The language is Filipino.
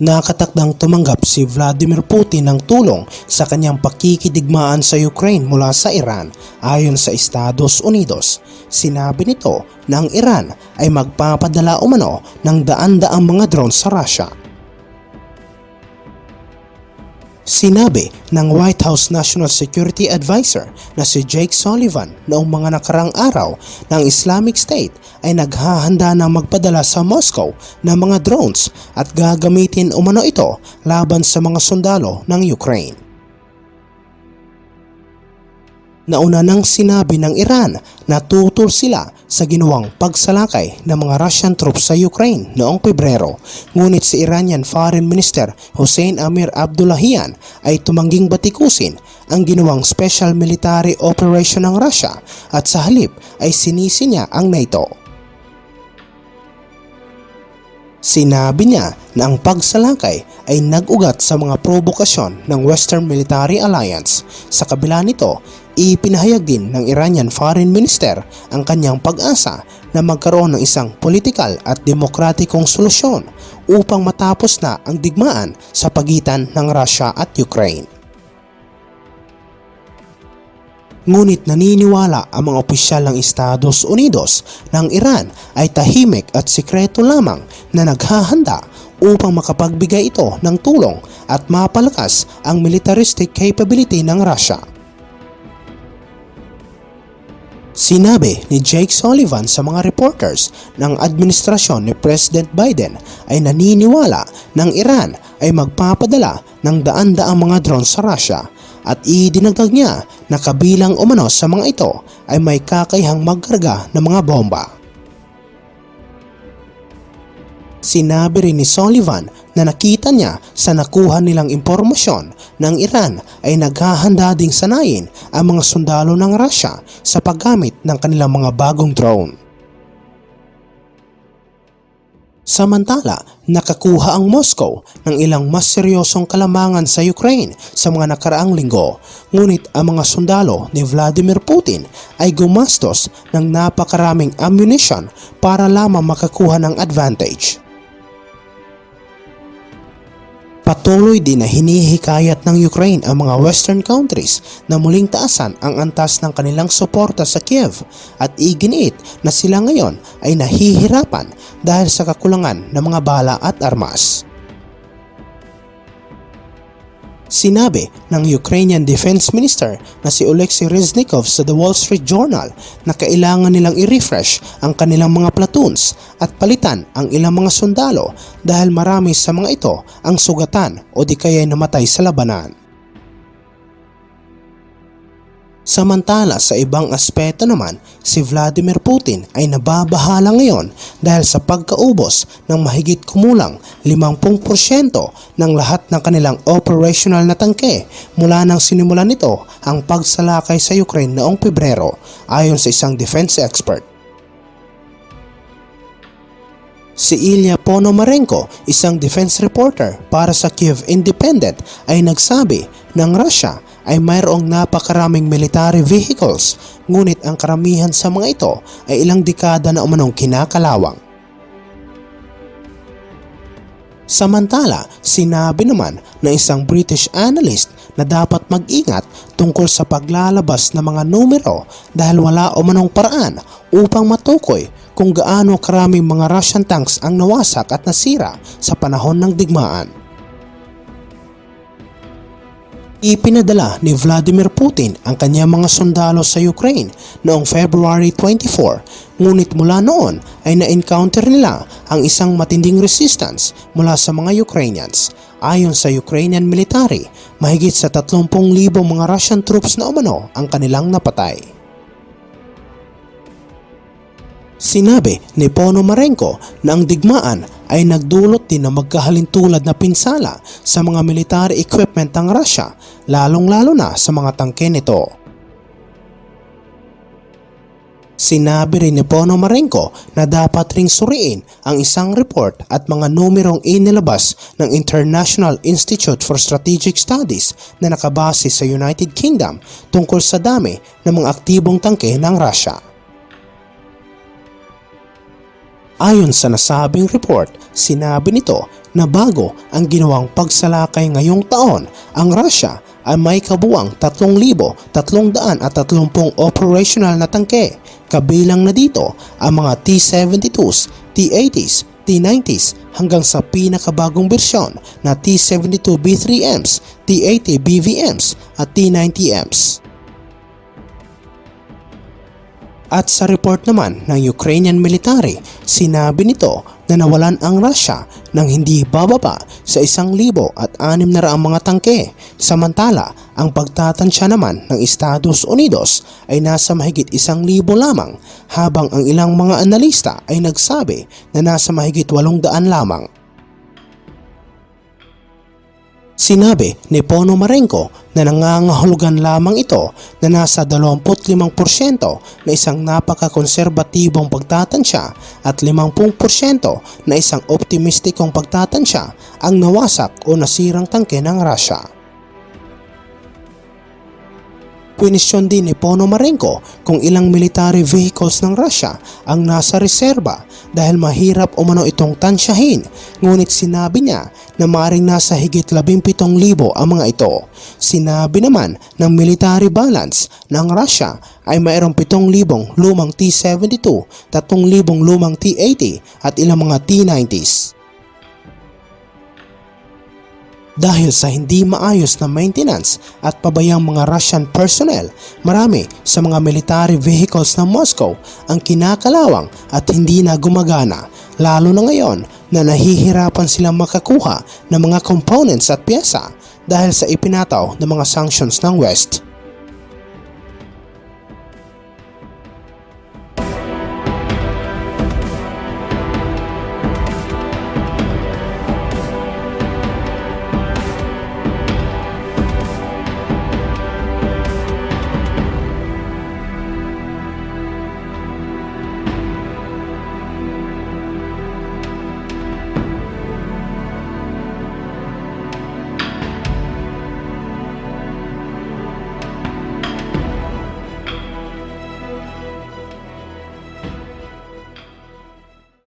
Nakatakdang tumanggap si Vladimir Putin ng tulong sa kanyang pakikidigmaan sa Ukraine mula sa Iran ayon sa Estados Unidos. Sinabi nito na ang Iran ay magpapadala umano ng daan-daang mga drone sa Russia. Sinabi ng White House National Security Advisor na si Jake Sullivan noong mga nakarang araw ng Islamic State ay naghahanda na magpadala sa Moscow ng mga drones at gagamitin umano ito laban sa mga sundalo ng Ukraine. Nauna nang sinabi ng Iran na tutol sila sa ginawang pagsalakay ng mga Russian troops sa Ukraine noong Pebrero. Ngunit si Iranian Foreign Minister Hossein Amir Abdullahian ay tumangging batikusin ang ginawang special military operation ng Russia at sa halip ay sinisi niya ang NATO. Sinabi niya na ang pagsalakay ay nag-ugat sa mga provokasyon ng Western Military Alliance. Sa kabila nito, ipinahayag din ng Iranian Foreign Minister ang kanyang pag-asa na magkaroon ng isang politikal at demokratikong solusyon upang matapos na ang digmaan sa pagitan ng Russia at Ukraine. Ngunit naniniwala ang mga opisyal ng Estados Unidos ng Iran ay tahimik at sikreto lamang na naghahanda upang makapagbigay ito ng tulong at mapalakas ang militaristic capability ng Russia. Sinabi ni Jake Sullivan sa mga reporters ng administrasyon ni President Biden ay naniniwala ng Iran ay magpapadala ng daan-daang mga drone sa Russia at idinagdag niya na kabilang umano sa mga ito ay may kakayahang magkarga ng mga bomba. Sinabi rin ni Sullivan na nakita niya sa nakuha nilang impormasyon ng Iran ay naghahanda ding sanayin ang mga sundalo ng Russia sa paggamit ng kanilang mga bagong drone. Samantala, nakakuha ang Moscow ng ilang mas seryosong kalamangan sa Ukraine sa mga nakaraang linggo. Ngunit ang mga sundalo ni Vladimir Putin ay gumastos ng napakaraming ammunition para lamang makakuha ng advantage. Patuloy din na hinihikayat ng Ukraine ang mga western countries na muling taasan ang antas ng kanilang suporta sa Kiev at iginiit na sila ngayon ay nahihirapan dahil sa kakulangan ng mga bala at armas. Sinabi ng Ukrainian Defense Minister na si Oleksiy Reznikov sa The Wall Street Journal na kailangan nilang i-refresh ang kanilang mga platoons at palitan ang ilang mga sundalo dahil marami sa mga ito ang sugatan o di kaya namatay sa labanan. Samantala sa ibang aspeto naman, si Vladimir Putin ay nababahala ngayon dahil sa pagkaubos ng mahigit kumulang 50% ng lahat ng kanilang operational na tangke mula nang sinimulan nito ang pagsalakay sa Ukraine noong Pebrero ayon sa isang defense expert. Si Ilya Ponomarenko, isang defense reporter para sa Kiev Independent ay nagsabi ng Russia ay mayroong napakaraming military vehicles ngunit ang karamihan sa mga ito ay ilang dekada na umanong kinakalawang. Samantala, sinabi naman ng isang British analyst na dapat mag-ingat tungkol sa paglalabas ng mga numero dahil wala umanong paraan upang matukoy kung gaano karaming mga Russian tanks ang nawasak at nasira sa panahon ng digmaan. Ipinadala ni Vladimir Putin ang kanyang mga sundalo sa Ukraine noong February 24 ngunit mula noon ay na-encounter nila ang isang matinding resistance mula sa mga Ukrainians. Ayon sa Ukrainian military, mahigit sa 30,000 mga Russian troops na umano ang kanilang napatay. Sinabi ni Ponomarenko na ang digmaan ay nagdulot din ng magkahalintulad na pinsala sa mga military equipment ng Russia, lalong-lalo na sa mga tangke nito. Sinabi rin ni Ponomarenko na dapat ring suriin ang isang report at mga numerong inilabas ng International Institute for Strategic Studies na nakabase sa United Kingdom tungkol sa dami ng mga aktibong tangke ng Russia. Ayon sa nasabing report, sinabi nito na bago ang ginawang pagsalakay ngayong taon, ang Russia ay may kabuang 3,330 operational na tangke. Kabilang na dito ang mga T-72s, T-80s, T-90s hanggang sa pinakabagong bersyon na T-72B3Ms, T-80BVMs at T-90Ms. At sa report naman ng Ukrainian military, sinabi nito na nawalan ang Russia ng hindi bababa sa isang libo at anim na raang mga tangke. Samantala, ang pagtatansya naman ng Estados Unidos ay nasa mahigit isang libo lamang habang ang ilang mga analista ay nagsabi na nasa mahigit walong daan lamang. Sinabi ni Pono Marenko na nangangahulugan lamang ito na nasa 25% na isang napakakonserbatibong pagtatansya at 50% na isang optimistikong pagtatansya ang nawasak o nasirang tangke ng Russia. Kwenisyon din ni Pono Marenko kung ilang military vehicles ng Russia ang nasa reserba dahil mahirap umano itong tansyahin ngunit sinabi niya na maring nasa higit 17,000 ang mga ito. Sinabi naman ng military balance ng Russia ay mayroong 7,000 lumang T-72, 3,000 lumang T-80 at ilang mga T-90s. Dahil sa hindi maayos na maintenance at pabayang mga Russian personnel, marami sa mga military vehicles ng Moscow ang kinakalawang at hindi na gumagana, lalo na ngayon na nahihirapan silang makakuha ng mga components at pyesa dahil sa ipinataw ng mga sanctions ng West.